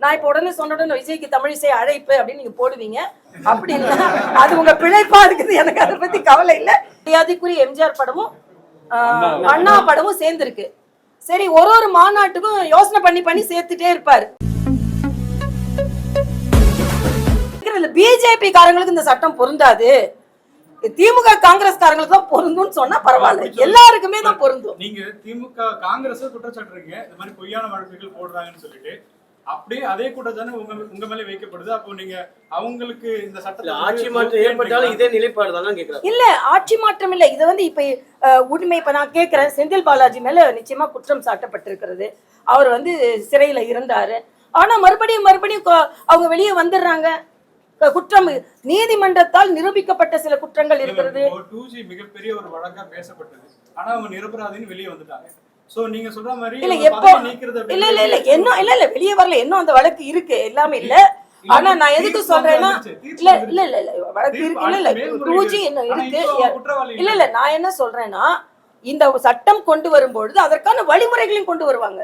நான் இப்ப உடனே சொன்ன உடனே விஜய்க்கு தமிழிசை அழைப்பு அப்படின்னு நீங்க போடுவீங்க. அப்படி இல்ல. அது உங்க பிழைப்பா இருக்குது. எனக்கு அதை பத்தி கவலை இல்ல. மரியாதைக்குரிய எம்ஜிஆர் படமும் அண்ணா படமும் சேர்ந்திருக்கு. சரி ஒரு ஒரு மாநாட்டுக்கும் யோசனை பண்ணி பண்ணி சேர்த்துட்டே இருப்பாரு. பிஜேபி காரங்களுக்கு இந்த சட்டம் பொருந்தாது. திமுக காங்கிரஸ் காரங்களுக்கு தான் பொருந்தும்னு சொன்னா பரவாயில்ல. எல்லாருக்குமே தான் பொருந்தும். நீங்க திமுக காங்கிரஸ் குற்றச்சாட்டுறீங்க இந்த மாதிரி பொய்யான வழக்குகள் போடுறாங்கன்னு சொல்லிட்டு அப்படியே அதே குற்றச்சாட்டு உங்க உங்க மேல வைக்கப்படுது. அப்போ நீங்க அவங்களுக்கு இந்த இல்ல சட்டத்தை ஆட்சி மாற்றம் ஏற்பட்டாலும் இதே நிலைப்பாடு தான் கேக்குறேன் இல்ல ஆட்சி மாற்றம் இல்ல. இது வந்து இப்ப உண்மை இப்ப நான் கேக்குறேன். செந்தில் பாலாஜி மேல நிச்சயமா குற்றம் சாட்டப்பட்டிருக்கிறது. அவர் வந்து சிறையில இருந்தாரு. ஆனா மறுபடியும் மறுபடியும் அவங்க வெளியே வந்துடுறாங்க. குற்றம் நீதிமன்றத்தால் நிரூபிக்கப்பட்ட சில குற்றங்கள் இருக்கிறது. டூ ஜி மிகப்பெரிய ஒரு வழக்கா பேசப்பட்டது. ஆனா அவங்க நிரபராதின்னு வெளியே வந்துட்டாங்க. சோ நீங்க சொல்ற மாதிரி இல்ல ஒரு எப்போ பதவி நீக்கிறது இல்ல இல்ல இல்ல. இன்னும் இல்ல இல்ல. வெளியே வரல. இன்னும் அந்த வழக்கு இருக்கு? எல்லாமே இல்ல. ஆனா நான் எதுக்கு சொல்றேன்னா வந்துருச்சு, தீர்ப்பு இல்ல வந்துருச்சு. இல்ல இல்ல இல்ல. வழக்கு தீர்ப்பு இருக்கு. இல்ல இல்ல அடுத்து டூ ஜி மேல்முறையீடு. இன்னும் ஆனா இருக்கு? இப்போ அவங்க குற்றவாளி இல்ல. இல்ல நான் என்ன சொல்றேன்னா இந்த சட்டம் கொண்டு வரும்பொழுது அதற்கான வழிமுறைகளையும் கொண்டு வருவாங்க.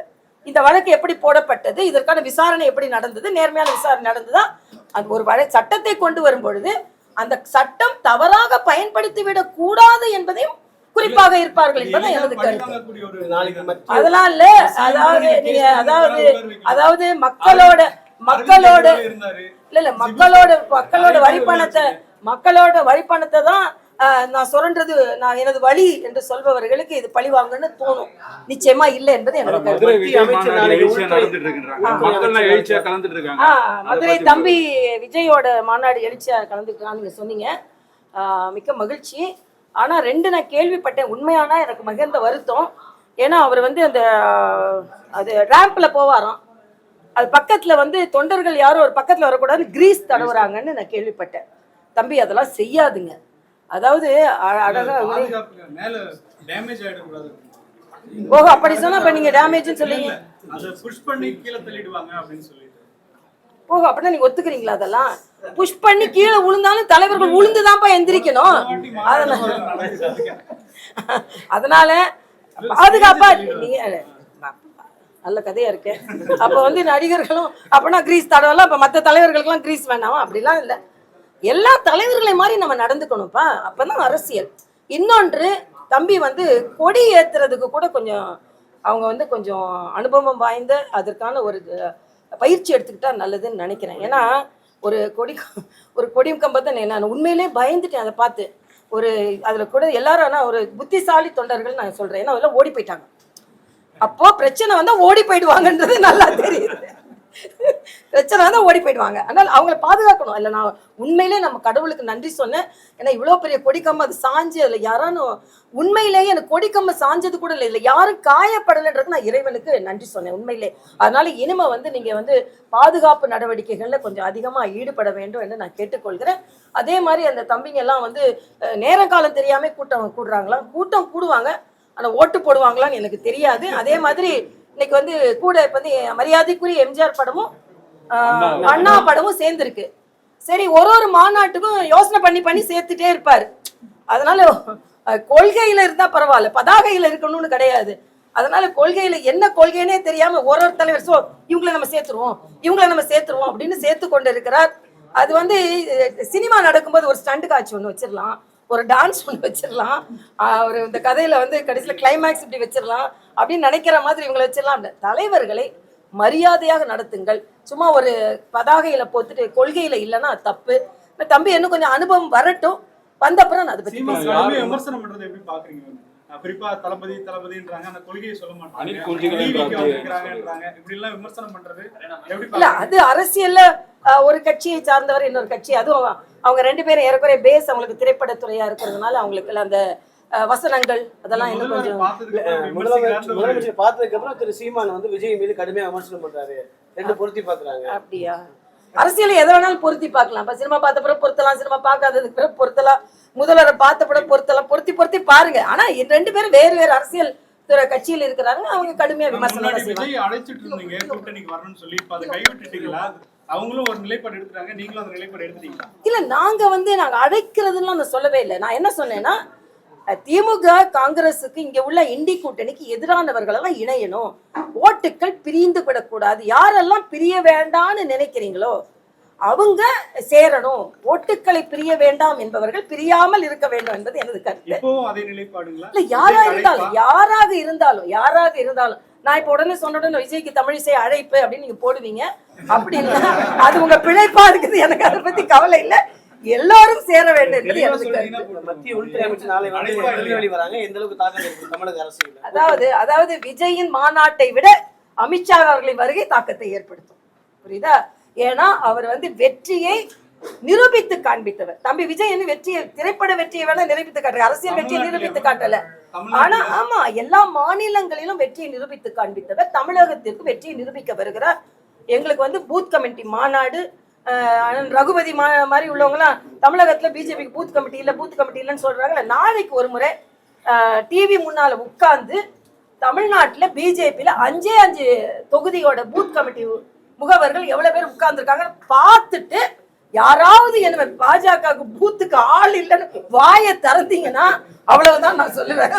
இந்த வழக்கு எப்படி போடப்பட்டது? இதற்கான விசாரணை எப்படி நடந்தது? நேர்மையான விசாரணை நடந்ததா? அந்த ஒரு வழ சட்டத்தை கொண்டு வரும்பொழுது அந்த சட்டம் தவறாக பயன்படுத்தி விடக் கூடாது என்பதையும் குறிப்பாக இருப்பார்கள் என்பதை எனது கருத்து. அதெல்லாம் இல்ல அதாவது நீங்க அதாவது அதாவது மக்களோட மக்களோட இல்ல இல்ல மக்களோட மக்களோட வரி பணத்தை மக்களோட வரி பணத்தை தான் ஆஹ், நான் சுரண்டது நான் எனது வழி என்று சொல்பவர்களுக்கு இது பழி வாங்கன்னு தோணும். நிச்சயமா இல்ல என்பது கருத்து. மதுரை தம்பி விஜயோட மாநாடு எழுச்சியா கலந்துக்கலாம் நீங்க சொன்னீங்க. ஆஹ், மிக்க மகிழ்ச்சி. ஆனா ரெண்டு நான் கேள்விப்பட்டேன். உண்மையானா எனக்கு மிகுந்த வருத்தம். ஏன்னா அவர் வந்து அந்த அது ரேம்ப்ல போவாராம். அது பக்கத்துல வந்து தொண்டர்கள் யாரும் ஒரு பக்கத்துல வரக்கூடாது கிரீஸ் தடவுறாங்கன்னு நான் கேள்விப்பட்டேன். தம்பி அதெல்லாம் செய்யாதுங்க. அதாவது அ- அழகா பாதுகாப்புக்கு மேல டேமேஜ் ஆயிடக்கூடாது. ஓஹோ அப்படி சொன்னா இப்ப நீங்க டேமேஜ்னு சொல்லுங்க ஓஹோ அப்படின்னா நீங்க ஒத்துக்கிறீங்களா அதெல்லாம்? புஷ் பண்ணி கீழே விழுந்தாலும் தலைவர்கள் விழுந்துதான்ப்பா எந்திரிக்கணும். அதனால அதனால பாதுகாப்பா நீங்க நல்ல கதையா இருக்கு. அப்ப வந்து நடிகர்களும் அப்பனா கிரீஸ் தடவைலாம் அப்ப மத்த தலைவர்களுக்கெல்லாம் கிரீஸ் வேணாமா? அப்படிலாம் இல்ல. எல்லா தலைவர்களை மாதிரி நம்ம நடந்துக்கணும்ப்பா. அப்பதான் அரசியல். இன்னொன்று தம்பி வந்து கொடி ஏத்துறதுக்கு கூட கொஞ்சம் அவங்க வந்து கொஞ்சம் அனுபவம் வாய்ந்த அதற்கான ஒரு பயிற்சி எடுத்துக்கிட்டா நல்லதுன்னு நினைக்கிறேன். ஏன்னா ஒரு கொடி ஒரு கொடியும் கம்பத்தை நான் உண்மையிலே பயந்துட்டேன் அதை பார்த்து. ஒரு அதில் கூட எல்லாரும் ஆனால் ஒரு புத்திசாலி தொண்டர்கள் நான் சொல்கிறேன் ஏன்னா அதெல்லாம் ஓடி போயிட்டாங்க. அப்போது பிரச்சனை வந்தால் ஓடி போயிடுவாங்கன்றது நல்லா தெரியுது. பிரச்சனை தான் ஓடி போயிடுவாங்க. அதனால் அவங்கள பாதுகாக்கணும். இல்லை நான் உண்மையிலே நம்ம கடவுளுக்கு நன்றி சொன்னேன். ஏன்னா இவ்வளோ பெரிய கொடிக்கம்பு அது சாஞ்சு அதில் யாரானும் உண்மையிலேயே எனக்கு கொடிக்கம்பு சாஞ்சது கூட இல்லை. இல்லை யாரும் காயப்படலைன்றது நான் இறைவனுக்கு நன்றி சொன்னேன் உண்மையிலே. அதனால இனிமே வந்து நீங்கள் வந்து பாதுகாப்பு நடவடிக்கைகளில் கொஞ்சம் அதிகமாக ஈடுபட வேண்டும் என்று நான் கேட்டுக்கொள்கிறேன். அதே மாதிரி அந்த தம்பிங்க எல்லாம் வந்து அஹ், நேர காலம் தெரியாமல் கூட்டம் கூடுறாங்களாம் கூட்டம் கூடுவாங்க. ஆனால் ஓட்டு போடுவாங்களான்னு எனக்கு தெரியாது. அதே மாதிரி இன்னைக்கு வந்து கூட இப்போ வந்து மரியாதைக்குரிய எம்ஜிஆர் படமும் அண்ணா படமும் சேர்ந்துருக்கு. சரி ஒரு ஒரு மாநாட்டுக்கும் யோசனை பண்ணி பண்ணி சேர்த்துட்டே இருப்பாரு. அதனால கொள்கையில இருந்தா பரவாயில்ல. பதாகையில இருக்கணும்னு கிடையாது. அதனால கொள்கையில என்ன கொள்கைன்னே தெரியாம ஒரு ஒரு தலைவர் சோ இவங்களை நம்ம சேர்த்துருவோம். இவங்களை நம்ம சேர்த்துருவோம். அப்படின்னு சேர்த்து கொண்டு இருக்கிறார். அது வந்து சினிமா நடக்கும்போது ஒரு ஸ்டண்ட் காட்சி ஒன்று வச்சிடலாம் ஒரு டான்ஸ் ஒன்று வச்சிடலாம் ஒரு இந்த கதையில வந்து கடைசியில் கிளைமேக்ஸ் இப்படி வச்சிடலாம் அப்படின்னு நினைக்கிற மாதிரி இவங்களை வச்சிடலாம். தலைவர்களை மரியாதையாக நடத்துங்கள். சும்மா ஒரு பதாகையில போத்துட்டு கொள்கையில இல்லைன்னா தப்பு. தம்பி இன்னும் கொஞ்சம் அனுபவம் வரட்டும். வந்த அப்புறம் நான் அதை பத்தி விமர்சனம் பண்றதை எப்படி பாக்குறீங்க? குறிப்பா தளபதி தளபதின்றாங்க. அந்த கொள்கையை சொல்ல மாட்டாங்க. அணில் குஞ்சுகள் டிவிக்கு என்றாங்க. வந்திருக்கிறாங்கன்றாங்க. இப்படி எல்லாம் விமர்சனம் பண்றது எப்படி இல்ல பாக்குறீங்க? அது அரசியல்ல ஒரு கட்சியை சார்ந்தவர் இன்னொரு கட்சி. அதுவும் அவங்க ரெண்டு பேரும் ஏறக்குறைய பேஸ் அவங்களுக்கு திரைப்படத்துறையா இருக்கிறதுனால அவங்களுக்கு அந்த வசனங்கள் அதெல்லாம் கொஞ்சம் அப்புறம் முதலமைச்சர் பார்த்ததுக்கு அப்புறம் திரு சீமான் வந்து விஜய் மீது கடுமையா விமர்சனம் பண்றாரு. ரெண்டு பொருத்தி பாக்குறாங்க அப்படியா? அரசியல் எதை வேணாலும் பொருத்தி பார்க்கலாம். இப்ப சினிமா பார்த்த பிறகு பொருத்தலாம் சினிமா பார்க்காததுக்கு பிறகு பொருத்தலாம். முதல்வரை பார்த்த பிறகு பொருத்தலாம். பொருத்தி பொருத்தி பாருங்க. ஆனா இந்த ரெண்டு பேரும் வேறு வேறு அரசியல் துறை கட்சியில் இருக்கிறாங்க. அவங்க கடுமையா விமர்சனம் செய்வாங்க. அழைச்சிட்டு இருந்தீங்க. கூட்டணிக்கு வரணும்னு சொல்லி இப்ப அதை கைவிட்டுட்டீங்களா? அவங்களும் ஒரு நிலைப்பாடு எடுத்துட்டாங்க. நீங்களும் அந்த நிலைப்பாடு எடுத்துட்டீங்களா? இல்ல நாங்க வந்து நாங்க அழைக்கிறதுலாம் நான் சொல்லவே இல்லை. நான் என்ன சொன்னேன்னா திமுக காங்கிரஸுக்கு இங்க உள்ள இண்டி கூட்டணிக்கு எதிரானவர்கள் எல்லாம் இணையணும். ஓட்டுக்கள் பிரிந்து விடக்கூடாது. யாரெல்லாம் பிரிய வேண்டாம்னு நினைக்கிறீங்களோ அவங்க சேரணும். ஓட்டுக்களை பிரிய வேண்டாம் என்பவர்கள் பிரியாமல் இருக்க வேண்டும் என்பது எனது கருத்து. இல்ல யாரா இருந்தாலும்? யாராக இருந்தாலும் யாராக இருந்தாலும் நான் இப்ப உடனே சொன்ன உடனே விஜய்க்கு தமிழிசை அழைப்பு அப்படின்னு நீங்க போடுவீங்க. அப்படி இல்ல அது உங்க பிழைப்பா இருக்குது. எனக்கு அதை பத்தி கவலை இல்ல. எல்லாரும் சேர வேண்டும் அதாவது அதாவது விஜயின் மாநாட்டை விட அமித்ஷா அவர்களின் வருகை தாக்கத்தை ஏற்படுத்தும். புரியுதா? ஏன்னா அவர் வந்து வெற்றியை நிரூபித்து காண்பித்தவர். தம்பி விஜய் என்ன வெற்றியை திரைப்பட வெற்றியை வேணா நிரூபித்து காட்டுற அரசியல் வெற்றியை நிரூபித்து காட்டல. ஆனா ஆமா எல்லா மாநிலங்களிலும் வெற்றியை நிரூபித்து காண்பித்தவர். தமிழகத்திற்கு வெற்றியை நிரூபிக்க வருகிறார். எங்களுக்கு வந்து பூத் கமிட்டி மாநாடு ரகுபதி மா மாதிரி உள்ளவங்களாம் தமிழகத்தில் பிஜேபிக்கு பூத் கமிட்டி இல்லை பூத் கமிட்டி இல்லைன்னு சொல்கிறாங்க நாளைக்கு ஒரு முறை டிவி முன்னால் உட்கார்ந்து தமிழ்நாட்டில் பிஜேபியில் அஞ்சே அஞ்சு தொகுதியோட பூத் கமிட்டி முகவர்கள் எவ்வளோ பேர் உட்கார்ந்துருக்காங்க பார்த்துட்டு யாராவது என்ன பாஜகவுக்கு பூத்துக்கு ஆள் இல்லைன்னு வாயை திறந்தீங்கன்னா அவ்வளவுதான் நான் சொல்லுவேன்.